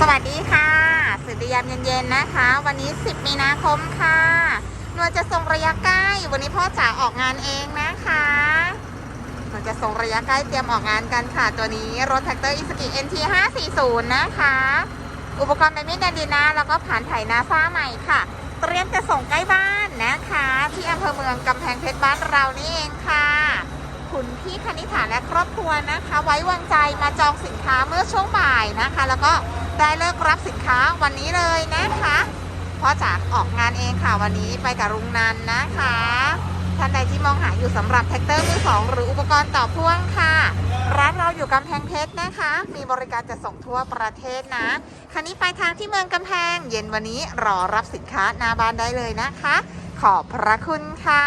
สวัสดีค่ะสุดยามเย็นๆนะคะ วันนี้ 10 มีนาคมค่ะนวลจะส่งระยะใกล้ วันนี้พ่อจ๋าออกงานเองนะคะนวลจะส่งระยะใกล้เตรียมออกงานกันค่ะ ตัวนี้รถแท็กเตอร์อิสกิ NT 540นะคะ อุปกรณ์แบบนี้แดนดีนะแล้วก็ผ่านไถนาฟ้าใหม่ค่ะ เตรียมจะส่งใกล้บ้านนะคะ ที่อำเภอเมืองกำแพงเพชรบ้านเรานี่เองค่ะคุณพี่คณิฐาและครอบครัวนะคะ ไว้วางใจมาจองสินค้าเมื่อช่วงบ่ายนะคะ แล้วก็ ได้เลิกรับสินค้าวันนี้เลยนะคะพ่อจ๋าออกงานเองค่ะวันนี้ไปกับลุงนันนะคะ ท่านใดที่มองหาอยู่สำหรับแท็กเตอร์มือสองหรืออุปกรณ์ต่อพ่วงค่ะ ร้านเราอยู่กำแพงเพชรนะคะ มีบริการจะส่งทั่วประเทศนะ คันนี้ไปทางที่เมืองกำแพง เย็นวันนี้รอรับสินค้าหน้าบ้านได้เลยนะคะ ขอบพระคุณค่ะ